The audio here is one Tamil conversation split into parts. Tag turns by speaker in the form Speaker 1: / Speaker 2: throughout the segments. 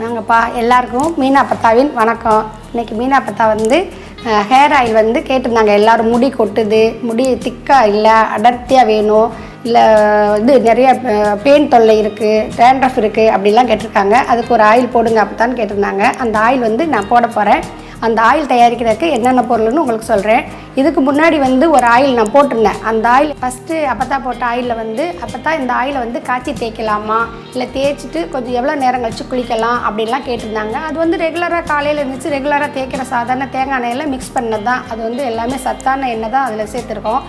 Speaker 1: நாங்கப்பா எல்லாருக்கும் மீனா பத்தாவின் வணக்கம். இன்னைக்கு மீனா பத்தா வந்து ஹேர் ஆயில் வந்து கேட்டிருந்தாங்க. எல்லோரும் முடி கொட்டுது முடி திக்காக இல்லை அடர்த்தியாக வேணும் இல்லை இது நிறைய பெயின் தொல்லை இருக்குது டேண்ட்ரஃப் இருக்குது அப்படிலாம் கேட்டிருக்காங்க. அதுக்கு ஒரு ஆயில் போடுங்க அப்போ கேட்டிருந்தாங்க. அந்த ஆயில் வந்து நான் போட போகிறேன் அந்த ஆயில் தயாரிக்கிறதுக்கு என்னென்ன பொருள்னு உங்களுக்கு சொல்கிறேன் இதுக்கு முன்னாடி வந்து ஒரு ஆயில் நான் போட்டிருந்தேன். அந்த ஆயில் ஃபஸ்ட்டு அப்பத்தா போட்ட ஆயிலில் வந்து அப்பத்தா இந்த ஆயிலை வந்து காய்ச்சி தேய்க்கலாமா? இல்லை தேய்ச்சிட்டு கொஞ்சம் எவ்வளோ நேரம் கழிச்சு குளிக்கலாம் அப்படின்லாம் கேட்டிருந்தாங்க. அது வந்து ரெகுலராக காலையில் இருந்துச்சு ரெகுலராக தேய்க்கிற சாதாரண தேங்காய் எண்ணெயில் மிக்ஸ் பண்ணது தான். அது வந்து எல்லாமே சத்தான எண்ணெய் தான் அதில் சேர்த்துருக்கோம்.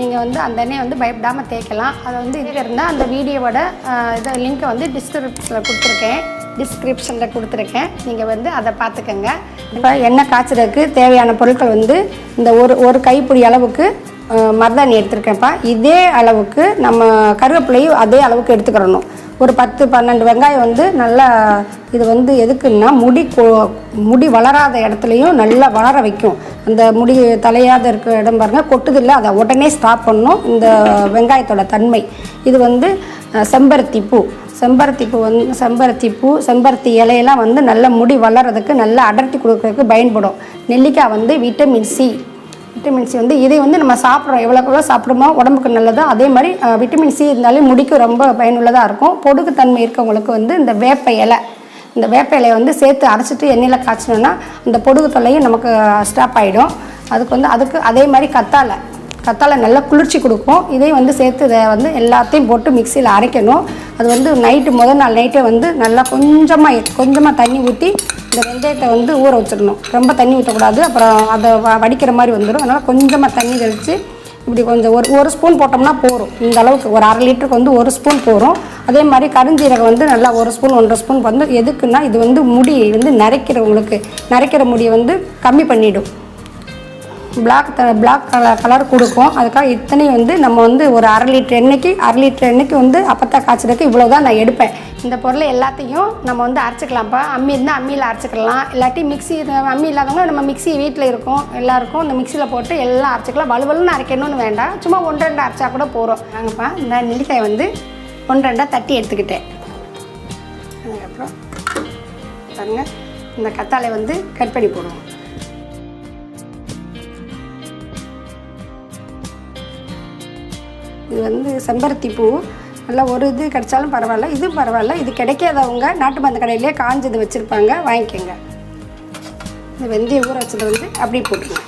Speaker 1: நீங்கள் வந்து அந்த எண்ணெயை வந்து பயப்படாமல் தேய்க்கலாம். அதை வந்து இது இருந்தால் அந்த வீடியோவோட இதை லிங்க்கை வந்து டிஸ்கிரிப்ஷனில் கொடுத்துருக்கேன். டிஸ்கிரிப்ஷனில் கொடுத்துருக்கேன். நீங்கள் வந்து அதை பார்த்துக்கங்க. இப்போ எண்ணெய் காய்ச்சறதுக்கு தேவையான பொருட்கள் வந்து இந்த ஒரு ஒரு கைப்பிடி அளவுக்கு மருதாணி எடுத்துருக்கேன்ப்பா. இதே அளவுக்கு நம்ம கருவேப்பிலையும் அதே அளவுக்கு எடுத்துக்கிறணும். ஒரு பத்து பன்னெண்டு வெங்காயம் வந்து நல்லா இது வந்து எதுக்குன்னா முடி முடி வளராத இடத்துலையும் நல்லா வளர வைக்கும். அந்த முடி தலையாத இருக்க இடம் பாருங்க கொட்டுதில்லை அதை உடனே ஸ்டாப் பண்ணும் இந்த வெங்காயத்தோட தன்மை. இது வந்து செம்பருத்தி பூ. செம்பருத்தி பூ வந்து செம்பருத்தி பூ செம்பருத்தி இலையெல்லாம் வந்து நல்ல முடி வளர்கிறதுக்கு நல்லா அடர்த்தி கொடுக்கறதுக்கு பயன்படும். நெல்லிக்காய் வந்து விட்டமின் சி விட்டமின் சி வந்து இதை வந்து நம்ம சாப்பிட்றோம். எவ்வளோக்கு எவ்வளோ சாப்பிடுமோ உடம்புக்கு நல்லதோ. அதே மாதிரி விட்டமின் சி இருந்தாலே முடிக்கு ரொம்ப பயனுள்ளதாக இருக்கும். பொடுகுத்தன்மை இருக்கவங்களுக்கு வந்து இந்த வேப்ப இலை இந்த வேப்ப இலையை வந்து சேர்த்து அரைச்சிட்டு எண்ணெயில் காய்ச்சினோன்னா அந்த பொடுகு தொல்லையும் நமக்கு ஸ்டாப் ஆகிடும் அதுக்கு வந்து அதுக்கு அதே மாதிரி கத்தாழை. கத்தாழை நல்லா குளிர்ச்சி கொடுக்கும். இதையும் வந்து சேர்த்து இதை வந்து எல்லாத்தையும் போட்டு மிக்சியில் அரைக்கணும். அது வந்து நைட்டு முதல் நாள் நைட்டே வந்து நல்லா கொஞ்சமாக கொஞ்சமாக தண்ணி ஊற்றி இந்த வெந்தயத்தை வந்து ஊற வச்சிடணும். ரொம்ப தண்ணி ஊற்றக்கூடாது அப்புறம் அதை வ- வடிக்கிற மாதிரி வந்துடும் அதனால் கொஞ்சமாக தண்ணி தெளித்து இப்படி கொஞ்சம் ஒரு ஒரு ஸ்பூன் போட்டோம்னா போதும். இந்த அளவுக்கு ஒரு அரை லிட்டருக்கு வந்து ஒரு ஸ்பூன் போகும் அதே மாதிரி கருஞ்சீரகம் வந்து நல்லா ஒரு ஸ்பூன் ஒன்றரை ஸ்பூன் வந்து எதுக்குன்னா இது வந்து முடி வந்து நரைக்கிறவங்களுக்கு நரைக்கிற முடியை வந்து கம்மி பண்ணிவிடும் black the black colour colour கொடுக்கும். அதுக்காக இத்தனையும் வந்து நம்ம வந்து ஒரு அரை லிட்டர் எண்ணெய்க்கு அரை லிட்டர் எண்ணெய்க்கு வந்து அப்பத்தா காய்ச்சதுக்கு இவ்வளோ தான் நான் எடுப்பேன். இந்த பொருளை எல்லாத்தையும் நம்ம வந்து அரைச்சிக்கலாம்ப்பா. அம்மி இருந்தால் அம்மியில் அரைச்சிக்கலாம். இல்லாட்டி மிக்ஸி அம்மி இல்லாதவங்க நம்ம மிக்ஸி வீட்டில் இருக்கும். எல்லாருக்கும் இந்த மிக்சியில் போட்டு எல்லாம் அரைச்சிக்கலாம். வலுவலுன்னு அரைக்கணும்னு வேண்டாம். சும்மா ஒன்று ரெண்டு அரைச்சா கூட போகிறோம் நாங்கப்பா இந்த நெல்லிக்காய் வந்து ஒன்று ரெண்டாக தட்டி எடுத்துக்கிட்டேன். அதுக்கப்புறம் பாருங்கள் இந்த கத்தாழை வந்து கட் பண்ணி போடுவோம். இது வந்து செம்பருத்தி பூ. நல்லா ஒரு இது கிடைச்சாலும் பரவாயில்ல இது பரவாயில்ல. இது கிடைக்காதவங்க நாட்டு மருந்து கடையிலே காஞ்சது வச்சுருப்பாங்க வாங்கிக்கோங்க. இந்த வெந்தய ஊற வச்சதை வந்து அப்படி போட்டுருங்க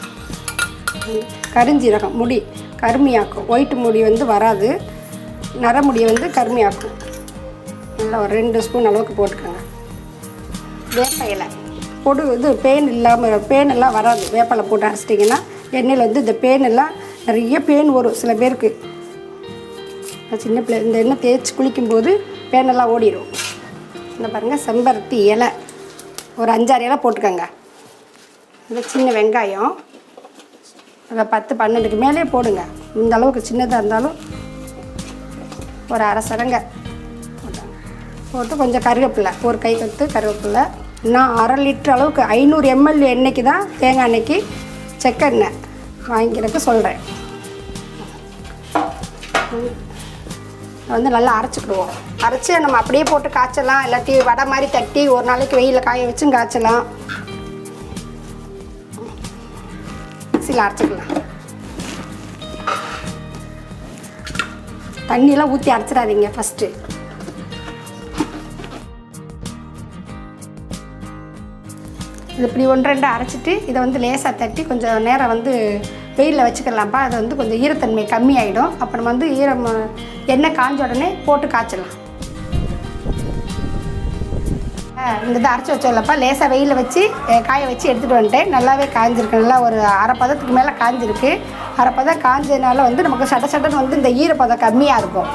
Speaker 1: கருஞ்சீரகம் முடி கருமையாக்கும். ஒயிட் முடி வந்து வராது. நரமுடியை வந்து கருமையாக்கும். நல்லா ஒரு ரெண்டு ஸ்பூன் அளவுக்கு போட்டுக்கோங்க. வேப்ப இலை. பொடு இது பேன் இல்லாமல் பேன் எல்லாம் வராது. வேப்பலை போட்டு அரைச்சிட்டிங்கன்னா எண்ணெயில் வந்து இந்த பேன் எல்லாம் நிறைய பேன் வரும். சில பேருக்கு சின்ன பிள்ளை இந்த எண்ணெய் தேய்ச்சி குளிக்கும்போது பேனெல்லாம் ஓடிடும் இந்த பாருங்கள் செம்பருத்தி இலை. ஒரு அஞ்சாறு இலை போட்டுக்கோங்க. இந்த சின்ன வெங்காயம். அதை பத்து பன்னெண்டுக்கு மேலே போடுங்க. இந்த அளவுக்கு சின்னதாக இருந்தாலும் ஒரு அரை சடங்க போட்டு கொஞ்சம் கருவேப்பில்லை ஒரு கை கொத்து கருவேப்பில்லை நான் அரை லிட்டர் அளவுக்கு ஐநூறு எம்எல் எண்ணெய்க்கு தான் தேங்காய் எண்ணெய்க்கு செக்கெண்ணெய் வாங்கிக்கிறதுக்கு சொல்கிறேன் வந்து நல்லா அரைச்சிக்கிடுவோம். அரைச்சி நம்ம அப்படியே போட்டு காய்ச்சலாம் இல்லாட்டி வடை மாதிரி தட்டி ஒரு நாளைக்கு வெயிலில் காய வச்சும் காய்ச்சலாம். மிக்சியில் அரைச்சிக்கலாம். தண்ணியெல்லாம் ஊற்றி அரைச்சிடாதீங்க ஃபஸ்ட்டு இது இப்படி ஒன்று ரெண்டு அரைச்சிட்டு இதை வந்து லேசாக தட்டி கொஞ்சம் நேரம் வந்து வெயிலில் வச்சுக்கலாம்ப்பா. அது வந்து கொஞ்சம் ஈரத்தன்மை கம்மியாயிடும். அப்புறம் வந்து ஈரம் எண்ணெய் காஞ்ச உடனே போட்டு காய்ச்சலாம். ஆ, இந்த இதை அரைச்சி வச்சோம்லப்பா. லேசாக வெயிலில் வச்சு காய வச்சு எடுத்துகிட்டு வந்துட்டேன். நல்லாவே காய்ஞ்சிருக்கு நல்லா ஒரு அரை பதத்துக்கு மேலே காய்ஞ்சிருக்கு அரை பதம் காய்ஞ்சதுனால வந்து நமக்கு சட சடன்னு வந்து இந்த ஈரப்பதம் கம்மியாக இருக்கும்.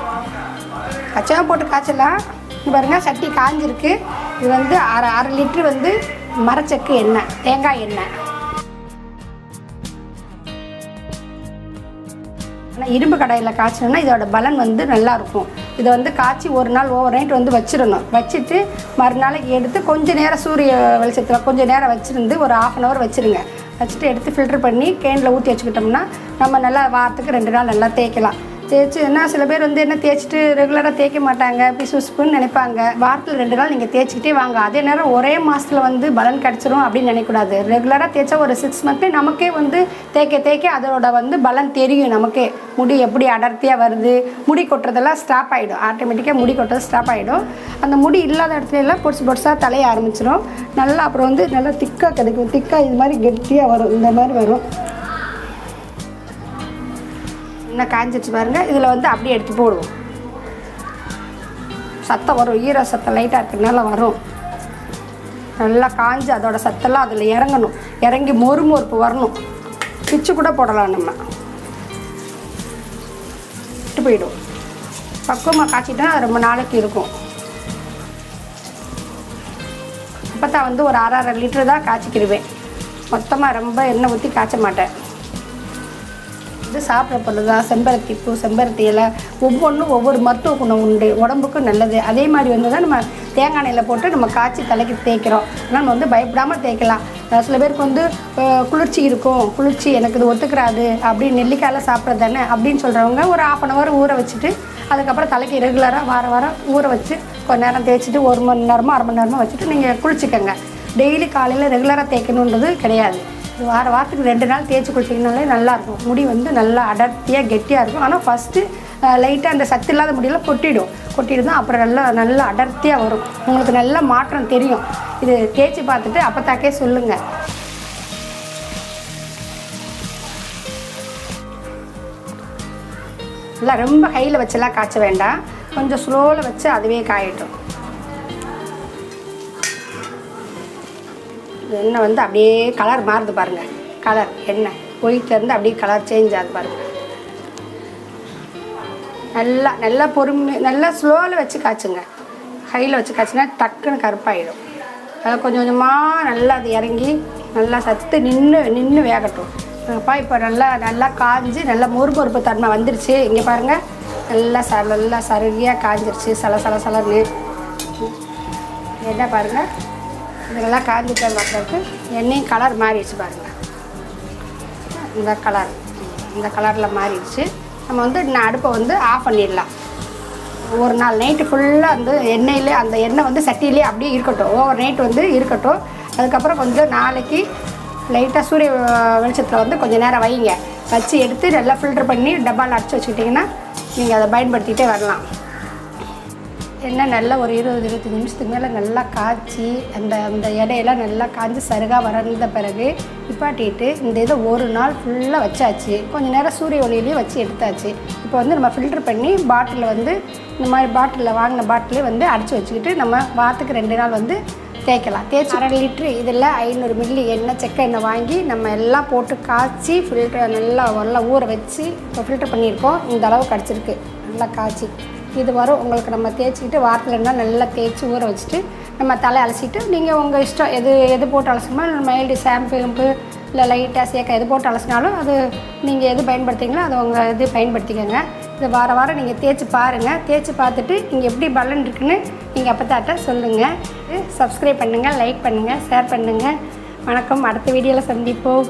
Speaker 1: கச்சாவை போட்டு காய்ச்சலாம். பாருங்கள் பாருங்க சட்டி காய்ஞ்சிருக்கு இது வந்து அரை அரை லிட்ரு வந்து மரச்சக்கு எண்ணெய் தேங்காய் எண்ணெய். இரும்பு கடையில் காய்ச்சணும்னா இதோட பலன் வந்து நல்லாயிருக்கும். இதை வந்து காய்ச்சி ஒரு நாள் ஓவர் நைட் வந்து வச்சிடணும். வச்சுட்டு மறுநாளைக்கு எடுத்து கொஞ்சம் நேரம் சூரிய வெளிச்சத்தில் கொஞ்சம் நேரம் வச்சுருந்து ஒரு ஆஃப் அன் ஹவர் வச்சிருங்க. வச்சுட்டு எடுத்து ஃபில்டர் பண்ணி கேனில் ஊற்றி வச்சுக்கிட்டோம்னா நம்ம நல்லா வாரத்துக்கு ரெண்டு நாள் நல்லா தேய்க்கலாம். தேய்ச்சி என்ன சில பேர் வந்து என்ன தேய்ச்சிட்டு ரெகுலராக தேய்க்க மாட்டாங்க பிசு பிசுப்புன்னு நினைப்பாங்க. வாரத்தில் ரெண்டு நாள் நீங்கள் தேய்ச்சிக்கிட்டே வாங்க. அதே நேரம் ஒரே மாதத்தில் வந்து பலன் கிடச்சிரும் அப்படின்னு நினைக்கக்கூடாது. ரெகுலராக தேய்ச்சா ஒரு சிக்ஸ் மந்த்து நமக்கே வந்து தேய்க்க தேய்க்க அதோட வந்து பலன் தெரியும் நமக்கே. முடி எப்படி அடர்த்தியாக வருது முடி கொட்டுறதெல்லாம் ஸ்டாப் ஆகிடும் ஆட்டோமேட்டிக்காக முடி கொட்டுறது ஸ்டாப் ஆகிடும் அந்த முடி இல்லாத இடத்துல எல்லாம் பொடிசு பொடிசாக தலைய ஆரம்பிச்சிடும் நல்லா அப்புறம் வந்து நல்லா திக்காக கிடைக்கும். திக்காக இது மாதிரி கெட்டியாக வரும். இந்த மாதிரி வரும். இன்னும் காஞ்சிச்சு பாருங்கள் இதில் வந்து அப்படியே எடுத்து போடுவோம். சத்தம் வரும். ஈர சத்தம் லைட்டாக இருக்கிறதுனால வரும். நல்லா காஞ்சு அதோட சத்தெல்லாம் அதில் இறங்கணும். இறங்கி மொறு மொறுப்பு வரணும். பிச்சு கூட போடலாம் நம்ம. விட்டு போயிடும். பக்குவமாக காய்ச்சிட்டா ரொம்ப நாளைக்கு இருக்கும். அப்போ தான் வந்து ஒரு அரை அரை லிட்டரு தான் காய்ச்சிக்கிடுவேன் மொத்தமாக ரொம்ப எண்ணெய் ஊற்றி காய்ச்ச மாட்டேன். இது சாப்பிட்ற பொருள் தான் செம்பருத்தி பூ செம்பருத்தி இலை ஒவ்வொன்றும் ஒவ்வொரு மருத்துவ குணம் உண்டு. உடம்புக்கும் நல்லது. அதே மாதிரி வந்து தான் நம்ம தேங்காய் எண்ணெயில் போட்டு நம்ம காய்ச்சி தலைக்கு தேய்க்கிறோம். ஆனால் நம்ம வந்து பயப்படாமல் தேய்க்கலாம். சில பேருக்கு வந்து குளிர்ச்சி இருக்கும். குளிர்ச்சி எனக்கு இது ஒத்துக்கிறாது அப்படின்னு நெல்லிக்காயில் சாப்பிட்றது தானே அப்படின்னு சொல்கிறவங்க ஒரு ஆஃப் அன் ஹவர் ஊற வச்சுட்டு அதுக்கப்புறம் தலைக்கு ரெகுலராக வார வாரம் ஊற வச்சு கொஞ்ச நேரம் தேய்ச்சிட்டு ஒரு மணி நேரமோ அரை மணி நேரமோ வச்சுட்டு நீங்கள் குளிச்சுக்கோங்க. டெய்லி காலையில் ரெகுலராக தேய்க்கணுன்றது கிடையாது. இது வார வாரத்துக்கு ரெண்டு நாள் தேய்ச்சி குளிச்சிங்கனாலே நல்லாயிருக்கும். முடி வந்து நல்லா அடர்த்தியாக கெட்டியாக இருக்கும். ஆனால் ஃபஸ்ட்டு லைட்டாக அந்த சத்து இல்லாத முடியெல்லாம் கொட்டிடும். கொட்டிட்டு தான் அப்புறம் நல்லா நல்லா அடர்த்தியாக வரும். உங்களுக்கு நல்ல மாற்றம் தெரியும். இது தேய்ச்சி பார்த்துட்டு அப்பத்தாக்கே சொல்லுங்கள் நல்லா ரொம்ப கையில் வச்செல்லாம் காய்ச்ச வேண்டாம். கொஞ்சம் ஸ்லோவில் வச்சு அதுவே காயட்டும். எண்ணெய் வந்து அப்படியே கலர் மாறுது பாருங்கள் கலர் எண்ணெய். ஒயிட்லேருந்து அப்படியே கலர் சேஞ்ச் ஆகுது பாருங்கள் நல்லா நல்லா பொறுமை நல்லா ஸ்லோவில் வச்சு காய்ச்சுங்க. கையில் வச்சு காய்ச்சினா டக்குன்னு கருப்பாயிடும். அதை கொஞ்சம் கொஞ்சமாக நல்லா அது இறங்கி நல்லா சத்து நின்று நின்று வேகட்டும். அப்பா இப்போ நல்லா நல்லா காஞ்சி நல்லா மொறுமொறுப்பு தன்மை வந்துருச்சு. இங்கே பாருங்கள் நல்லா ச நல்லா சருகியாக காஞ்சிருச்சு. சல சல சலன்னு. என்ன பாருங்கள் இதெல்லாம் காஞ்சிட்ட மக்களுக்கு எண்ணெயும் கலர் மாறிடுச்சு பாருங்கள் இந்த கலர் இந்த கலரில் மாறிடுச்சு. நம்ம வந்து நான் அடுப்பை வந்து ஆஃப் பண்ணிடலாம். ஒரு நாள் நைட்டு ஃபுல்லாக வந்து எண்ணெயிலே அந்த எண்ணெய் வந்து சட்டியிலே அப்படியே இருக்கட்டும். ஓவர் நைட் வந்து இருக்கட்டும். அதுக்கப்புறம் கொஞ்சம் நாளைக்கு லைட்டாக சூரிய வெளிச்சத்தில் வந்து கொஞ்சம் நேரம் வைங்க. வச்சு எடுத்து நல்லா ஃபில்டர் பண்ணி டப்பாவில் அடித்து வச்சுக்கிட்டிங்கன்னா நீங்கள் அதை பயன்படுத்திகிட்டே வரலாம். எண்ணெய் நல்லா ஒரு இருபது இருபத்தஞ்சி நிமிஷத்துக்கு மேலே நல்லா காய்ச்சி அந்த அந்த இடையெல்லாம் நல்லா காய்ச்சி சருகாக வறந்த பிறகு நிப்பாட்டிட்டு இந்த இதை ஒரு நாள் ஃபுல்லாக வச்சாச்சு. கொஞ்சம் நேரம் சூரிய ஒளியிலையும் வச்சு எடுத்தாச்சு. இப்போ வந்து நம்ம ஃபில்டர் பண்ணி பாட்டிலில் வந்து இந்த மாதிரி பாட்டிலில் வாங்கின பாட்டிலே வந்து அடைச்சி வச்சுக்கிட்டு நம்ம வாரத்துக்கு ரெண்டு நாள் வந்து தேய்க்கலாம். தேய்ச்சி அரை லிட்ரு இதில் ஐநூறு மில்லி எண்ணெய் செக்க எண்ணெய் வாங்கி நம்ம எல்லாம் போட்டு காய்ச்சி ஃபில்டர் நல்லா நல்லா ஊற வச்சு இப்போ ஃபில்டர் பண்ணியிருக்கோம். இந்த அளவு கிடச்சிருக்கு நல்லா காய்ச்சி. இது வரும் உங்களுக்கு நம்ம தேய்ச்சிக்கிட்டு வாரத்தில் இருந்தால் நல்லா தேய்ச்சி ஊற வச்சுட்டு நம்ம தலை அலசிட்டு நீங்கள் உங்கள் இஷ்டம் எது எது போட்டு அலசணுமோ மைல்டு ஷாம்பு கிம்பு இல்லை லைட்டாக சேக்கா எது போட்டு அலசினாலும் அது நீங்கள் எது பயன்படுத்திங்களோ அதை உங்கள் இது பயன்படுத்திக்கோங்க. இது வார வாரம் நீங்கள் தேய்ச்சி பாருங்கள் தேய்ச்சி பார்த்துட்டு நீங்கள் எப்படி பலன் இருக்குன்னு நீங்கள் அப்பத்தாட்ட சொல்லுங்கள் சப்ஸ்கிரைப் பண்ணுங்கள் லைக் பண்ணுங்கள் ஷேர் பண்ணுங்கள் வணக்கம். அடுத்த வீடியோவில் சந்திப்போம்.